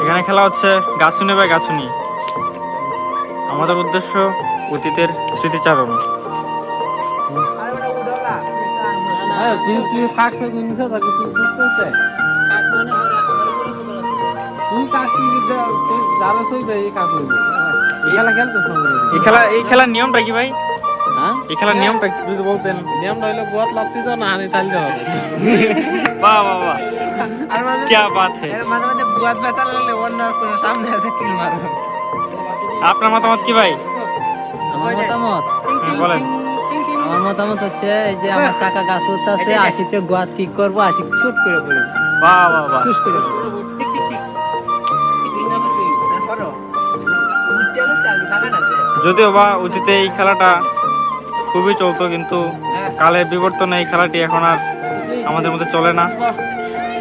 এখানে খেলা হচ্ছে গাছুনি বা গাছুনি। আমাদের উদ্দেশ্য অতীতের স্মৃতিচারণ এই খেলার নিয়মটা কি ভাই? হ্যাঁ? এই খেলার নিয়মটা যদি বলতেন নিয়মটা হইল গোয়াত লাগতে না হানি তাইলে বাহ বাহ বাহ। আর মাঝে क्या बात है এর মাঝে মাঝে গুয়াত ব্যথা লাগলে অন্য আর কোনো সামনে আছে কিল মারো আপনার মতামত কি ভাই আমার মতামত হ্যাঁ, বলেন আমার মতামত হচ্ছে এই যে আমার কাকা গাছ উঠতে আছে আশিতে গোয়াত কিক করবো আশি শুট করে পড়বে বাহ বাহ বাহ শুট করে পড়বে। করো উঠতে গেছে আগে টাকাটা দে যদিও বা অতীতে এই খেলাটা খুবই চলতো কিন্তু কালের বিবর্তনে এই খেলাটি এখন আর আমাদের মধ্যে চলে না